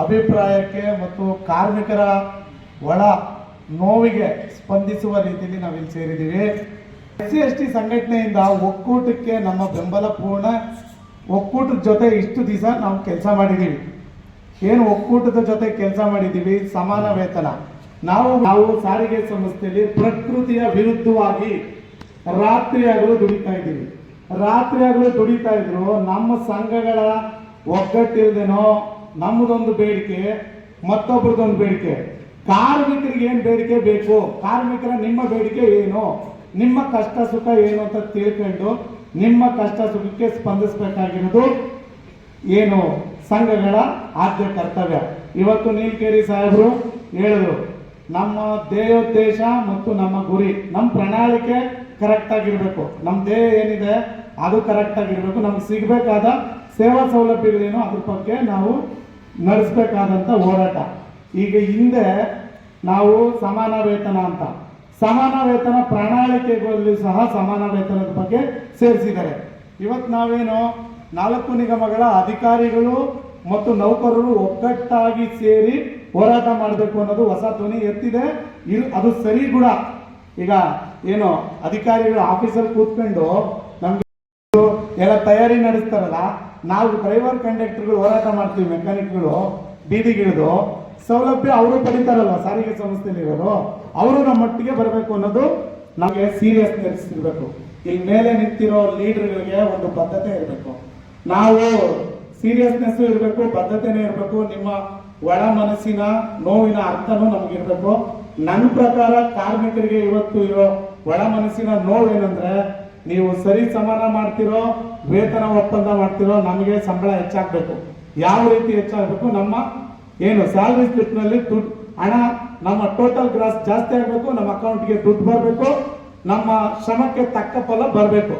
ಅಭಿಪ್ರಾಯಕ್ಕೆ ಮತ್ತು ಕಾರ್ಮಿಕರ ಒಳ ನೋವಿಗೆ ಸ್ಪಂದಿಸುವ ರೀತಿಯಲ್ಲಿ ನಾವಿಲ್ಲಿ ಸೇರಿದ್ದೀವಿ. ಎಸ್ ಸಿ ಎಸ್ ಟಿ ಸಂಘಟನೆಯಿಂದ ಒಕ್ಕೂಟಕ್ಕೆ ನಮ್ಮ ಬೆಂಬಲ ಪೂರ್ಣ ಒಕ್ಕೂಟದ ಜೊತೆ ಇಷ್ಟು ದಿವಸ ನಾವು ಕೆಲಸ ಮಾಡಿದ್ದೀವಿ. ಏನು ಒಕ್ಕೂಟದ ಜೊತೆ ಕೆಲಸ ಮಾಡಿದ್ದೀವಿ? ಸಮಾನ ವೇತನ. ನಾವು ನಾವು ಸಾರಿಗೆ ಸಂಸ್ಥೆಯಲ್ಲಿ ಪ್ರಕೃತಿಯ ವಿರುದ್ಧವಾಗಿ ರಾತ್ರಿ ಹಗಲು ದುಡಿತಾ ಇದ್ದೀವಿ. ರಾತ್ರಿ ಹಗಲು ದುಡಿತಾ ಇದ್ರು ನಮ್ಮ ಸಂಘಗಳ ಒಗ್ಗಟ್ಟಿಲ್ದೇನೋ ನಮ್ಮದೊಂದು ಬೇಡಿಕೆ ಮತ್ತೊಬ್ಬರದೊಂದು ಬೇಡಿಕೆ. ಕಾರ್ಮಿಕರಿಗೆ ಏನು ಬೇಡಿಕೆ ಬೇಕು? ಕಾರ್ಮಿಕರ ನಿಮ್ಮ ಬೇಡಿಕೆ ಏನು? ನಿಮ್ಮ ಕಷ್ಟ ಸುಖ ಏನು ಅಂತ ತಿಳ್ಕೊಂಡು ನಿಮ್ಮ ಕಷ್ಟ ಸುಖಕ್ಕೆ ಸ್ಪಂದಿಸಬೇಕಾಗಿರೋದು ಏನು? ಸಂಘಗಳ ಆದ್ಯ ಕರ್ತವ್ಯ. ಇವತ್ತು ನೀಲಕೇರಿ ಸಾಹೇಬರು ಹೇಳಿದ್ರು, ನಮ್ಮ ದೇಹೋದ್ದೇಶ ಮತ್ತು ನಮ್ಮ ಗುರಿ, ನಮ್ಮ ಪ್ರಣಾಳಿಕೆ ಕರೆಕ್ಟ್ ಆಗಿರ್ಬೇಕು. ನಮ್ಮ ದೇಹ ಏನಿದೆ, ಅದು ಕರೆಕ್ಟ್ ಆಗಿರ್ಬೇಕು. ನಮ್ಗೆ ಸಿಗಬೇಕಾದ ಸೇವಾ ಸೌಲಭ್ಯಗಳೇನೋ ಅದ್ರ ಬಗ್ಗೆ ನಾವು ನಡೆಸಬೇಕಾದಂಥ ಹೋರಾಟ. ಈಗ ಹಿಂದೆ ನಾವು ಸಮಾನ ವೇತನ ಅಂತ, ಸಮಾನ ವೇತನ ಪ್ರಣಾಳಿಕೆಗಳಲ್ಲಿ ಸಹ ಸಮಾನ ವೇತನದ ಬಗ್ಗೆ ಸೇರಿಸಿದ್ದಾರೆ. ಇವತ್ತು ನಾವೇನು ನಾಲ್ಕು ನಿಗಮಗಳ ಅಧಿಕಾರಿಗಳು ಮತ್ತು ನೌಕರರು ಒಗ್ಗಟ್ಟಾಗಿ ಸೇರಿ ಹೋರಾಟ ಮಾಡಬೇಕು ಅನ್ನೋದು ಹೊಸ ಧ್ವನಿ ಎತ್ತಿದೆ. ಇದು ಅದು ಸರಿ ಕೂಡ. ಈಗ ಏನು ಅಧಿಕಾರಿಗಳು ಆಫೀಸಲ್ಲಿ ಕೂತ್ಕೊಂಡು ನಮಗೆ ಎಲ್ಲ ತಯಾರಿ ನಡೆಸ್ತಾರಲ್ಲ ನಾವು ಡ್ರೈವರ್ ಕಂಡಕ್ಟರ್ಗಳು ಹೋರಾಟ ಮಾಡ್ತೀವಿ ಮೆಕ್ಯಾನಿಕ್ಗಳು ಬೀದಿಗಿಳಿದು ಸೌಲಭ್ಯ ಅವರು ಪಡಿತಾರಲ್ವ ಸಾರಿಗೆ ಸಂಸ್ಥೆಯಲ್ಲಿ ಇರೋರು ಅವರು ನಮ್ಮ ಮಟ್ಟಿಗೆ ಬರಬೇಕು ಅನ್ನೋದು ನಮಗೆ ಸೀರಿಯಸ್ನೆಸ್ ಇರಬೇಕು ಇಲ್ಲಿ ಮೇಲೆ ನಿಂತಿರೋ ಲೀಡರ್ಗಳಿಗೆ ಒಂದು ಬದ್ಧತೆ ಇರಬೇಕು. ನಾವು ಸೀರಿಯಸ್ನೆಸ್ ಇರಬೇಕು, ಬದ್ಧತೆನೇ ಇರಬೇಕು, ನಿಮ್ಮ ಒಳ ಮನಸ್ಸಿನ ನೋವಿನ ಅರ್ಥನೂ ನಮಗಿರ್ಬೇಕು ನನ್ನ ಪ್ರಕಾರ ಕಾರ್ಮಿಕರಿಗೆ ಇವತ್ತು ಇರೋ ಒಳ ಮನಸ್ಸಿನ ನೋವೇನಂದ್ರೆ ನೀವು ಸರಿ ಸಮಾನ ಮಾಡ್ತಿರೋ, ವೇತನ ಒಪ್ಪಂದ ಮಾಡ್ತಿರೋ, ನಮಗೆ ಸಂಬಳ ಹೆಚ್ಚಾಗಬೇಕು. ಯಾವ ರೀತಿ ಹೆಚ್ಚಾಗಬೇಕು? ನಮ್ಮ ಏನು ಸ್ಯಾಲರಿ ಸ್ಲಿಪ್ನಲ್ಲಿ ದುಡ್ಡು ಹಣ, ನಮ್ಮ ಟೋಟಲ್ ಗ್ರಾಸ್ ಜಾಸ್ತಿ ಆಗಬೇಕು, ನಮ್ಮ ಅಕೌಂಟ್ಗೆ ದುಡ್ಡು ಬರಬೇಕು, ನಮ್ಮ ಶ್ರಮಕ್ಕೆ ತಕ್ಕ ಫಲ ಬರಬೇಕು.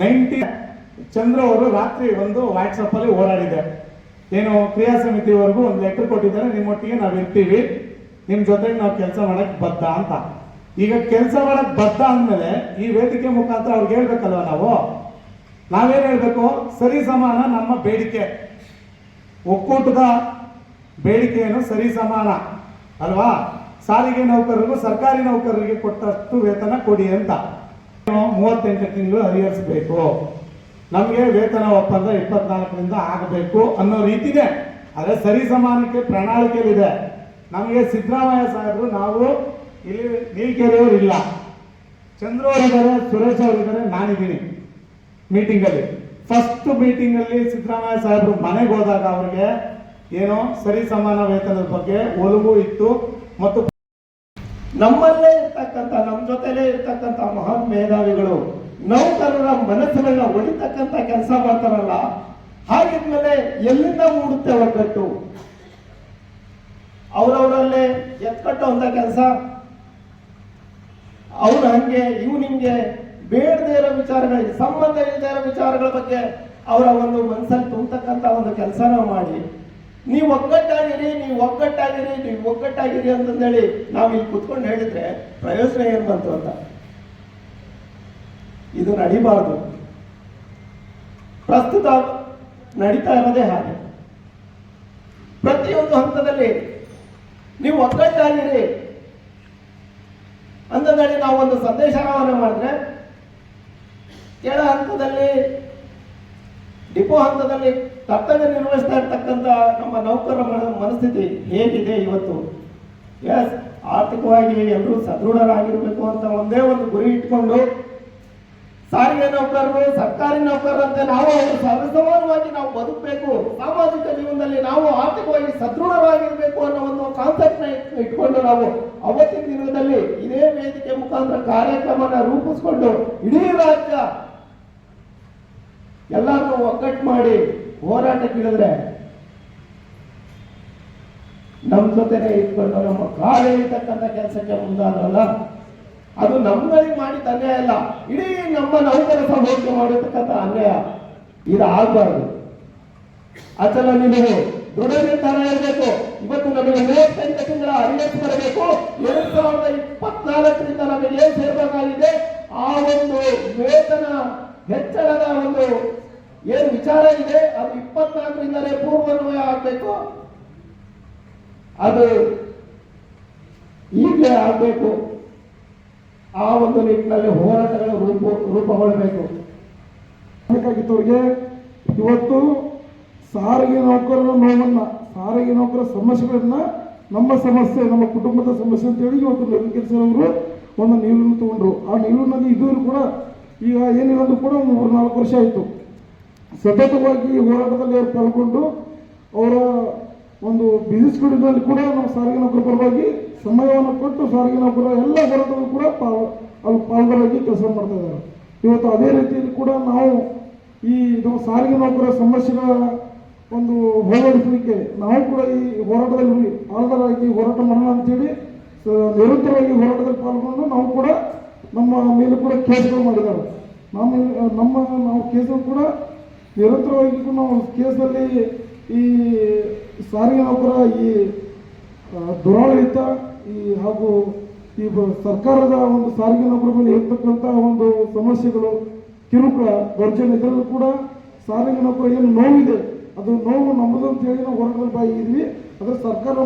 ನೈಂಟಿ ಚಂದ್ರ ಅವರು ರಾತ್ರಿ ಒಂದು ವಾಟ್ಸಪ್ಪಲ್ಲಿ ಓಡಾಡಿದೆ ಏನು ಕ್ರಿಯಾ ಸಮಿತಿವರೆಗೂ ಒಂದು ಲೆಟರ್ ಕೊಟ್ಟಿದ್ದಾರೆ, ನಿಮ್ಮೊಟ್ಟಿಗೆ ನಾವು ಇರ್ತೀವಿ ನಿಮ್ಮ ಜೊತೆಗೆ ನಾವು ಕೆಲಸ ಮಾಡಕ್ ಬದ್ಧ ಅಂತ. ಈಗ ಕೆಲಸ ಮಾಡಕ್ ಬದ್ಧ ಅಂದ್ಮೇಲೆ ಈ ವೇದಿಕೆ ಮುಖಾಂತರ ಅವ್ರಿಗೆ ಹೇಳ್ಬೇಕಲ್ವ ನಾವು? ನಾವೇನ್ ಹೇಳ್ಬೇಕು? ಸರಿ ಸಮಾನ ನಮ್ಮ ಬೇಡಿಕೆ. ಒಕ್ಕೂಟದ ಬೇಡಿಕೆಯನ್ನು ಸರಿ ಸಮಾನ. ಅಲ್ವಾ? ಸಾರಿಗೆ ನೌಕರರಿಗೂ ಸರ್ಕಾರಿ ನೌಕರರಿಗೆ ಕೊಟ್ಟಷ್ಟು ವೇತನ ಕೊಡಿ ಅಂತ. ಮೂವತ್ತೆಂಟು ತಿಂಗಳು ಹರಿಹರಿಸಬೇಕು. ನಮಗೆ ವೇತನ ಒಪ್ಪಂದ ಇಪ್ಪತ್ನಾಲ್ಕರಿಂದ ಆಗಬೇಕು ಅನ್ನೋ ರೀತಿನೇ. ಅದೇ ಸರಿ ಸಮಾನಕ್ಕೆ ಪ್ರಣಾಳಿಕೆಯಲ್ಲಿದೆ ನಮಗೆ ಸಿದ್ದರಾಮಯ್ಯ ಸಾಹೇಬರು ನಾವು ಇಲ್ಲಿ ನೀಲ್ಕೆರೆಯವರು ಇಲ್ಲ ಚಂದ್ರ ಅವರಿದ್ದಾರೆ ಸುರೇಶ್ ಅವರಿದ್ದಾರೆ ನಾನಿದ್ದೀನಿ ಮೀಟಿಂಗಲ್ಲಿ ಫಸ್ಟ್ ಮೀಟಿಂಗಲ್ಲಿ ಸಿದ್ದರಾಮಯ್ಯ ಸಾಹೇಬರು ಮನೆಗೆ ಹೋದಾಗ ಅವರಿಗೆ ಏನೋ ಸರಿ ಸಮಾನ ವೇತನದ ಬಗ್ಗೆ ಒಲವು ಇತ್ತು ಮತ್ತು ನಮ್ಮಲ್ಲೇ ಇರ್ತಕ್ಕಂಥ ನಮ್ಮ ಜೊತೆಲೇ ಇರ್ತಕ್ಕಂಥ ಮಹಾನ್ ಮೇಧಾವಿಗಳು ನೌಕರರ ಮನಸ್ಸುಗಳನ್ನ ಒಡಿತಕ್ಕಂಥ ಕೆಲಸ ಮಾಡ್ತಾರಲ್ಲ, ಹಾಗಿದ್ಮೇಲೆ ಎಲ್ಲಿಂದ ಮೂಡುತ್ತೆ ಒಗ್ಗಟ್ಟು ಅವರವರಲ್ಲೇ ಎತ್ಕಟ್ಟುವಂತ ಕೆಲಸ? ಅವ್ರು ಹಂಗೆ ಇವು ನಿಮ್ಗೆ ಬೇಡದೇ ಇರೋ ವಿಚಾರಗಳಿಗೆ ಸಂಬಂಧ ಇಲ್ಲದೆ ಇರೋ ವಿಚಾರಗಳ ಬಗ್ಗೆ ಅವರ ಒಂದು ಮನಸ್ಸಲ್ಲಿ ತುಂಬತಕ್ಕಂಥ ಒಂದು ಕೆಲಸನ ಮಾಡಿ, ನೀವು ಒಗ್ಗಟ್ಟಾಗಿರಿ ನೀವು ಒಗ್ಗಟ್ಟಾಗಿರಿ ನೀವು ಒಗ್ಗಟ್ಟಾಗಿರಿ ಅಂತಂದೇಳಿ ನಾವು ಇಲ್ಲಿ ಕುತ್ಕೊಂಡು ಹೇಳಿದ್ರೆ ಪ್ರಯೋಜನ ಏನು ಬಂತು ಅಂತ? ಇದು ನಡಿಬಾರ್ದು. ಪ್ರಸ್ತುತ ನಡೀತಾ ಇರೋದೇ ಹಾಗೆ. ಪ್ರತಿಯೊಂದು ಹಂತದಲ್ಲಿ, ನೀವು ಒಗ್ಗಟ್ಟಾಗಿರಿ ಅಂತಂದೇಳಿ ನಾವು ಒಂದು ಸಂದೇಶ ರವಾನೆ ಮಾಡಿದ್ರೆ, ಕೆಳ ಹಂತದಲ್ಲಿ, ಡಿಪೋ ಹಂತದಲ್ಲಿ ಕರ್ತವ್ಯ ನಿರ್ವಹಿಸ್ತಾ ಇರ್ತಕ್ಕಂಥ ನಮ್ಮ ನೌಕರರ ಮನ- ಮನಸ್ಥಿತಿ ಹೇಗಿದೆ ಇವತ್ತು? ಎಸ್ ಆರ್ಥಿಕವಾಗಿ ಎಲ್ಲರೂ ಸದೃಢರಾಗಿರಬೇಕು ಅಂತ ಒಂದೇ ಒಂದು ಗುರಿ ಇಟ್ಕೊಂಡು ಸಾರಿಗೆ ನೌಕರರು, ಸರ್ಕಾರಿ ನೌಕರರಂತೆ ನಾವು ಅವರು ನಾವು ಬದುಕಬೇಕು. ಸಾಮಾಜಿಕ ಜೀವನದಲ್ಲಿ ನಾವು ಆರ್ಥಿಕವಾಗಿ ಸದೃಢವಾಗಿರಬೇಕು ಅನ್ನೋ ಒಂದು ಕಾನ್ಸೆಪ್ಟ್ನ ಇಟ್ಕೊಂಡು ನಾವು ಅವತ್ತಿನ ದಿನದಲ್ಲಿ ಇದೇ ವೇದಿಕೆ ಮುಖಾಂತರ ಕಾರ್ಯಕ್ರಮನ ರೂಪಿಸ್ಕೊಂಡು ಇಡೀ ರಾಜ್ಯ ಎಲ್ಲರನ್ನು ಒಗ್ಗಟ್ಟು ಮಾಡಿ ಹೋರಾಟಕ್ಕಿಳಿದ್ರೆ ನಮ್ಮ ಜೊತೆನೆ ಇಟ್ಕೊಂಡು ನಮ್ಮ ಕಾಲೇಜ್ ಕೆಲಸಕ್ಕೆ ಮುಂದಾದ್ರಲ್ಲ ಅದು ನಮ್ಮಲ್ಲಿ ಮಾಡಿದ ಅನ್ಯಾಯ ಅಲ್ಲ. ಇಡೀ ನಮ್ಮ ನೌಕರ ಸಮಾಜಕ್ಕೆ ಮಾಡಿರ್ತಕ್ಕಂಥ ಅನ್ಯಾಯ. ಇದು ಆಗ್ಬಾರ್ದು ಅಚಲ ನಿಮಗೆ ದೃಢ ನಿರ್ಧಾರ ಇರಬೇಕು. ಇವತ್ತು ನಮಗೆ ಮೂವತ್ತೆಂಟು ತಿಂಗಳ ಅರಿಯಸ್ ಬರಬೇಕು. ಎರಡ್ ಸಾವಿರದ ಇಪ್ಪತ್ನಾಲ್ಕರಿಂದ ನಮಗೆ ಏನ್ ಸೇರ್ಬೇಕಾಗಿದೆ? ಆ ಒಂದು ವೇತನ ಹೆಚ್ಚಳದ ಒಂದು ಏನು ವಿಚಾರ ಇದೆ? ಅದು ಇಪ್ಪತ್ನಾಲ್ಕರಿಂದಲೇ ಪೂರ್ವನ್ವಯ ಆಗಬೇಕು. ಅದು ಈಗಲೇ ಆಗಬೇಕು. ಆ ಒಂದು ನಿಟ್ಟಿನಲ್ಲಿ ಹೋರಾಟಗಳು ರೂಪ, ರೂಪಗೊಳ್ಳಬೇಕು. ಬೇಕಾಗಿದ್ದವ್ರಿಗೆ ಇವತ್ತು ಸಾರಿಗೆ ನೌಕರರ ನೋವನ್ನ, ಸಾರಿಗೆ ನೌಕರರ ಸಮಸ್ಯೆಗಳನ್ನ ನಮ್ಮ ಸಮಸ್ಯೆ, ನಮ್ಮ ಕುಟುಂಬದ ಸಮಸ್ಯೆ ಅಂತೇಳಿ ಇವತ್ತು ನವೀನ್ ಅವರು ಒಂದು ನೀರನ್ನು ತಗೊಂಡ್ರು. ಆ ನಿಲುವಿನಲ್ಲಿ ಇದೂ ಕೂಡ ಈಗ ಏನಿಲ್ಲ ಕೂಡ ಮೂರು ನಾಲ್ಕು ವರ್ಷ ಆಯಿತು. ಸತತವಾಗಿ ಹೋರಾಟದಲ್ಲಿ ಪಾಲ್ಗೊಂಡು ಅವರ ಒಂದು ಬಿಸಿ ಸ್ಕೂಲಿನಲ್ಲಿ ಕೂಡ ನಮ್ಮ ಸಾರಿಗೆ ನೌಕರ ಪರವಾಗಿ ಸಮಯವನ್ನು ಕೊಟ್ಟು ಸಾರಿಗೆ ನೌಕರ ಎಲ್ಲ ಹೋರಾಟಗಳು ಕೂಡ ಪಾಲ್, ಅಲ್ಲಿ ಪಾಲ್ಗೊಳ್ಳಾಗಿ ಕೆಲಸ ಮಾಡ್ತಾ ಇದ್ದಾರೆ. ಇವತ್ತು ಅದೇ ರೀತಿಯಲ್ಲಿ ಕೂಡ ನಾವು ಈ ನಮ್ಮ ಸಾರಿಗೆ ನೌಕರ ಸಮಸ್ಯೆಗಳ ಒಂದು ಹೋರಾಡಿಸಲಿಕ್ಕೆ ನಾವು ಕೂಡ ಈ ಹೋರಾಟದಲ್ಲಿ ಆಳದರಾಗಿ ಹೋರಾಟ ಮಾಡೋಣ ಅಂತೇಳಿ ನಿರಂತರವಾಗಿ ಹೋರಾಟದಲ್ಲಿ ಪಾಲ್ಗೊಂಡು ನಾವು ಕೂಡ ನಮ್ಮ ಮೇಲೆ ಕೂಡ ಕೇಸ್ಗಳು ಮಾಡಿದ್ದಾರೆ. ನಮ್ಮ ನಮ್ಮ, ನಾವು ಕೇಸನ್ನು ಕೂಡ ನಿರಂತರವಾಗಿ ನಾವು ಕೇಸಲ್ಲಿ ಈ ಸಾರಿಗೆ ನೌಕರ ಈ ದುರಾಡಳಿತ ಈ, ಹಾಗೂ ಈ ಸರ್ಕಾರದ ಒಂದು ಸಾರಿಗೆ ನೌಕರ ಮೇಲೆ ಇರ್ತಕ್ಕಂಥ ಒಂದು ಸಮಸ್ಯೆಗಳು, ಕಿರುಕುಳ ದೌರ್ಜನ್ಯ ಇದರಲ್ಲೂ ಕೂಡ ಸಾರಿಗೆ ನೌಕರ ಏನು ನೋವಿದೆ, ಅದು ನೋವು ನಮ್ಮದು ಅಂತ ಹೇಳಿ ನಾವು ಹೊರಗಡೆ ಆಗಿದ್ವಿ ಅದರ ಸರ್ಕಾರ